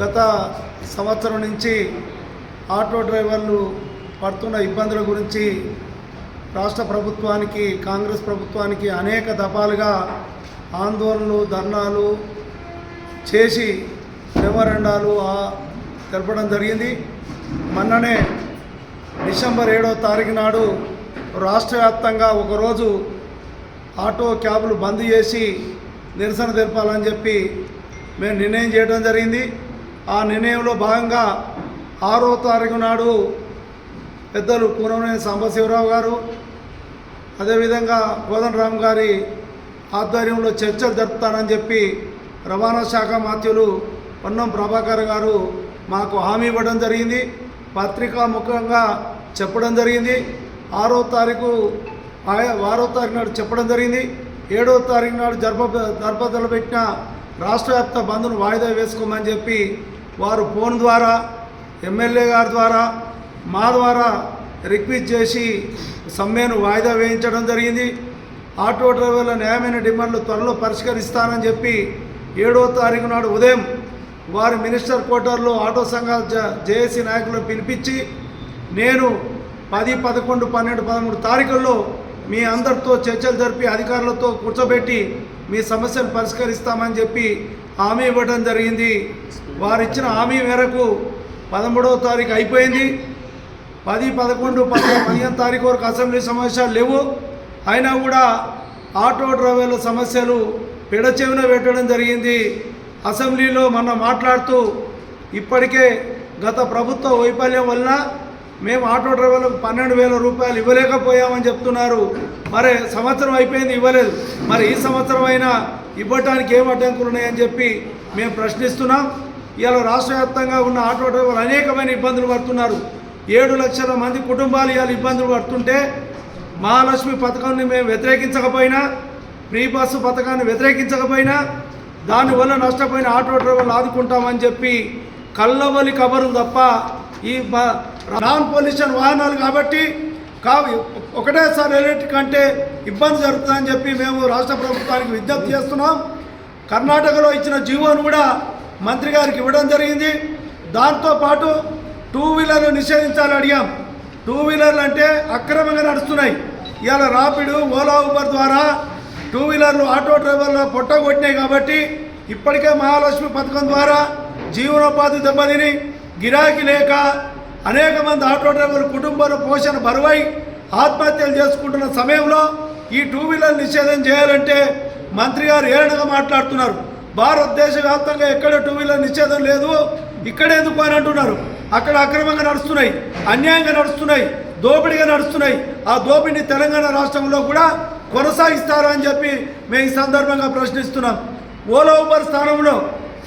గత సంవత్సరం నుంచి ఆటో డ్రైవర్లు పడుతున్న ఇబ్బందుల గురించి రాష్ట్ర ప్రభుత్వానికి కాంగ్రెస్ ప్రభుత్వానికి అనేక దఫాలుగా ఆందోళనలు ధర్నాలు చేసి మెమోరండాలు తెలపడం జరిగింది. మొన్ననే డిసెంబర్ ఏడో తారీఖు నాడు రాష్ట్ర వ్యాప్తంగా ఒకరోజు ఆటో క్యాబులు బంద్ చేసి నిరసన తెలపాలని చెప్పి మేము నిర్ణయం చేయడం జరిగింది. ఆ నిర్ణయంలో భాగంగా ఆరో తారీఖు నాడు పెద్దలు కూనమనేని సాంబశివరావు గారు అదేవిధంగా రామ్ గారి ఆధ్వర్యంలో చర్చలు జరుపుతానని చెప్పి రవాణా శాఖ మాత్యులు పొన్నం ప్రభాకర్ గారు మాకు హామీ ఇవ్వడం జరిగింది. పత్రికా ముఖంగా చెప్పడం జరిగింది. ఆరో తారీఖు ఆరో తారీఖు నాడు చెప్పడం జరిగింది. ఏడో తారీఖు నాడు జరప జరపదలు పెట్టిన రాష్ట్ర వ్యాప్త బంద్ను వాయిదా వేసుకోమని చెప్పి వారు ఫోన్ ద్వారా ఎమ్మెల్యే గారి ద్వారా మా ద్వారా రిక్వెస్ట్ చేసి సమ్మెను వాయిదా వేయించడం జరిగింది. ఆటో డ్రైవర్ల న్యాయమైన డిమాండ్లు త్వరలో పరిష్కరిస్తానని చెప్పి ఏడో తారీఖు నాడు ఉదయం వారి మినిస్టర్ క్వార్టర్లో ఆటో సంఘాల జ జేఏసీ నాయకులను పిలిపించి నేను పది పదకొండు పన్నెండు పదమూడు తారీఖుల్లో మీ అందరితో చర్చలు జరిపి అధికారులతో కూర్చోబెట్టి మీ సమస్యను పరిష్కరిస్తామని చెప్పి హామీ ఇవ్వడం జరిగింది. వారు ఇచ్చిన హామీ మేరకు పదమూడవ తారీఖు అయిపోయింది. పది పదకొండు పదిహేను పదిహేను తారీఖు వరకు అసెంబ్లీ సమావేశాలు లేవు. అయినా కూడా ఆటో డ్రైవర్ల సమస్యలు పెడచెవిన పెట్టడం జరిగింది. అసెంబ్లీలో మొన్న మాట్లాడుతూ ఇప్పటికే గత ప్రభుత్వ వైఫల్యం వలన మేము ఆటో డ్రైవర్లకు పన్నెండు వేల రూపాయలు ఇవ్వలేకపోయామని చెప్తున్నారు. మరి సంవత్సరం అయిపోయింది ఇవ్వలేదు. మరి ఈ సంవత్సరం అయినా ఇవ్వటానికి ఏం అడ్డంకులు ఉన్నాయని చెప్పి మేము ప్రశ్నిస్తున్నాం. ఇవాళ రాష్ట్ర వ్యాప్తంగా ఉన్న ఆటో డ్రైవర్లు అనేకమైన ఇబ్బందులు పడుతున్నారు. ఏడు లక్షల మంది కుటుంబాలు ఇవాళ ఇబ్బందులు పడుతుంటే మహాలక్ష్మి పథకాన్ని మేము వ్యతిరేకించకపోయినా ఫ్రీ బస్సు పథకాన్ని వ్యతిరేకించకపోయినా దానివల్ల నష్టపోయిన ఆటో డ్రైవర్లు ఆదుకుంటామని చెప్పి కళ్ళబలి కబరులు తప్ప ఈ నాన్ పొల్యూషన్ వాహనాలు కాబట్టి కా ఒకటేసారి ఎలక్ట్రిక్ అంటే ఇబ్బంది జరుగుతుందని చెప్పి మేము రాష్ట్ర ప్రభుత్వానికి విజ్ఞప్తి చేస్తున్నాం. కర్ణాటకలో ఇచ్చిన జీవోను కూడా మంత్రి గారికి ఇవ్వడం జరిగింది. దాంతోపాటు టూ వీలర్లు నిషేధించాలని అడిగాం. టూ వీలర్లు అంటే అక్రమంగా నడుస్తున్నాయి. ఇవాళ రాపిడు ఓలా ఊబర్ ద్వారా టూ వీలర్లు ఆటో డ్రైవర్లు పొట్టగొట్టినాయి కాబట్టి ఇప్పటికే మహాలక్ష్మి పథకం ద్వారా జీవనోపాధి దెబ్బతిని గిరాకీ లేక అనేక మంది ఆటో డ్రైవర్లు కుటుంబాల పోషణ బరువై ఆత్మహత్యలు చేసుకుంటున్న సమయంలో ఈ టూ వీలర్ నిషేధం చేయాలంటే మంత్రి గారు ఏరణగా మాట్లాడుతున్నారు. భారతదేశ వ్యాప్తంగా ఎక్కడ టూ వీలర్ నిషేధం లేదు? ఇక్కడ ఎందుకు అని అంటున్నారు. అక్కడ అక్రమంగా నడుస్తున్నాయి అన్యాయంగా నడుస్తున్నాయి దోపిడీగా నడుస్తున్నాయి. ఆ దోపిడీని తెలంగాణ రాష్ట్రంలో కూడా కొనసాగిస్తారు అని చెప్పి మేము ఈ సందర్భంగా ప్రశ్నిస్తున్నాం. ఓలా ఊబర్ స్థానంలో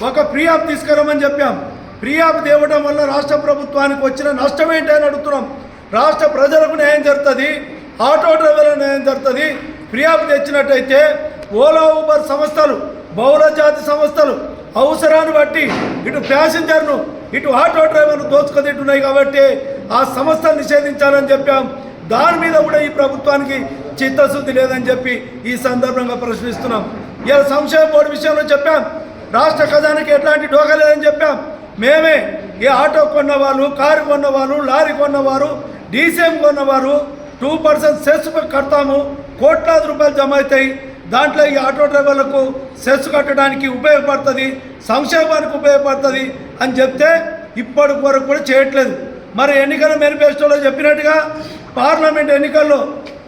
ఒక ఫ్రీ యాప్ తీసుకురమని చెప్పాం. ఫ్రీ యాప్ తేవడం వల్ల రాష్ట్ర ప్రభుత్వానికి వచ్చిన నష్టం ఏంటి అని అడుగుతున్నాం. రాష్ట్ర ప్రజలకు న్యాయం జరుగుతుంది. ఆటో డ్రైవర్లకు న్యాయం జరుగుతుంది. ఫిర్యాదు తెచ్చినట్టయితే ఓలా ఊబర్ సంస్థలు బహుళ జాతి సంస్థలు అవసరాన్ని బట్టి ఇటు ప్యాసింజర్ను ఇటు ఆటో డ్రైవర్ను దోచుకుతింటున్నాయి కాబట్టి ఆ సంస్థలు నిషేధించాలని చెప్పాం. దాని మీద కూడా ఈ ప్రభుత్వానికి చిత్తశుద్ధి లేదని చెప్పి ఈ సందర్భంగా ప్రశ్నిస్తున్నాం. ఇలా సంక్షేమ బోర్డు విషయంలో చెప్పాం. రాష్ట్ర ఖజానాకి ఎట్లాంటి డోకా లేదని చెప్పాం. మేమే ఈ ఆటో కొన్నవాళ్ళు కారు కొన్నవాళ్ళు లారీ కొన్నవారు డీసీఎం కొన్నవారు టూ పర్సెంట్ సెస్ కడతాము కోట్లాది రూపాయలు జమ అవుతాయి దాంట్లో ఈ ఆటో డ్రైవర్లకు సెస్ కట్టడానికి ఉపయోగపడుతుంది సంక్షేమానికి ఉపయోగపడుతుంది అని చెప్తే ఇప్పటి వరకు కూడా చేయట్లేదు. మరి ఎన్నికల మేనిఫెస్టోలో చెప్పినట్టుగా పార్లమెంట్ ఎన్నికల్లో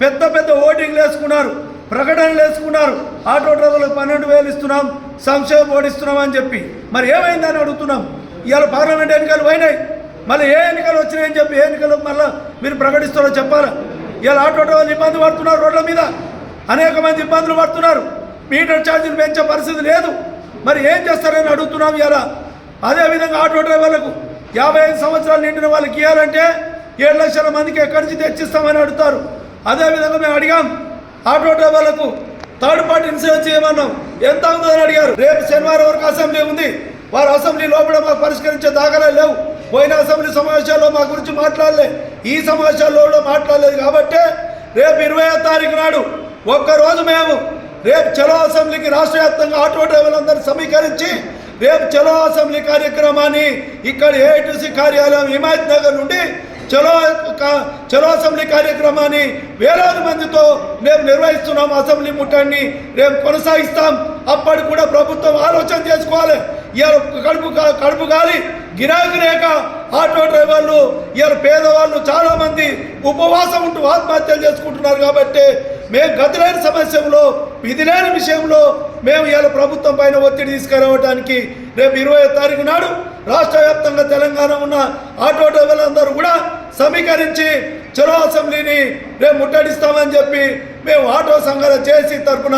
పెద్ద పెద్ద ఓటింగ్లు వేసుకున్నారు ప్రకటనలు వేసుకున్నారు. ఆటో డ్రైవర్లకు పన్నెండు వేలు ఇస్తున్నాం సంక్షేమ బోర్డు ఇస్తున్నాం అని చెప్పి. మరి ఏమైందని అడుగుతున్నాం. ఇవాళ పార్లమెంట్ ఎన్నికలు పోయినాయి. మళ్ళీ ఏ ఎన్నికలు వచ్చినాయని చెప్పి ఏ ఎన్నికలు మళ్ళీ మీరు ప్రకటిస్తారో చెప్పాలా? ఇలా ఆటో డ్రైవర్లు ఇబ్బంది పడుతున్నారు రోడ్ల మీద. అనేక మంది ఇబ్బందులు పడుతున్నారు. మీటర్ ఛార్జీలు పెంచే పరిస్థితి లేదు. మరి ఏం చేస్తారని అడుగుతున్నాం ఇలా అదేవిధంగా ఆటో డ్రైవర్లకు యాభై ఐదు సంవత్సరాలు నిండిన వాళ్ళకి ఇవ్వాలంటే ఏడు లక్షల మందికి ఎక్కడి నుంచి తెచ్చిస్తామని అడుగుతారు. అదేవిధంగా మేము అడిగాం. ఆటో డ్రైవర్లకు థర్డ్ పార్టీ ఇన్సూరెన్స్ చేయమన్నాం ఎంత ఉందని అడిగారు. రేపు శనివారం వరకు అసెంబ్లీ ఉంది. వారు అసెంబ్లీ లోపల మాకు పరిష్కరించే దాఖలాలు లేవు. పోయిన అసెంబ్లీ సమావేశాల్లో మా గురించి మాట్లాడలే. ఈ సమావేశాల్లో కూడా మాట్లాడలేదు కాబట్టి రేపు ఇరవై తారీఖు నాడు ఒక్కరోజు మేము రేపు చలో అసెంబ్లీకి రాష్ట్ర వ్యాప్తంగా ఆటో డ్రైవర్లందరూ సమీకరించి రేపు చలో అసెంబ్లీ కార్యక్రమాన్ని ఇక్కడ ఏఐటీసీ కార్యాలయం హిమాయత్ నగర్ నుండి చలో చలో అసెంబ్లీ కార్యక్రమాన్ని వేలాది మందితో మేము నిర్వహిస్తున్నాం. అసెంబ్లీ ముఠాన్ని రేపు కొనసాగిస్తాం. అప్పటికి కూడా ప్రభుత్వం ఆలోచన చేసుకోవాలి. ఇవాళ కడుపు కా- కడుపు గాలి గిరాకీ లేక ఆటో డ్రైవర్లు ఇవాళ పేదవాళ్ళు చాలామంది ఉపవాసం ఉంటూ ఆత్మహత్యలు చేసుకుంటున్నారు కాబట్టి మేము గతిలేని సమస్యలో విధిలేని విషయంలో మేము ఇవాళ ప్రభుత్వం పైన ఒత్తిడి తీసుకురావడానికి రేపు ఇరవై తారీఖు నాడు రాష్ట్ర వ్యాప్తంగా తెలంగాణ ఉన్న ఆటో డ్రైవర్లందరూ కూడా సమీకరించి చలో అసెంబ్లీని రేపు ముట్టడిస్తామని చెప్పి మేము ఆటో సంఘాల చేసి తరపున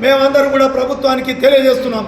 మేమందరం కూడా ప్రభుత్వానికి తెలియజేస్తున్నాం.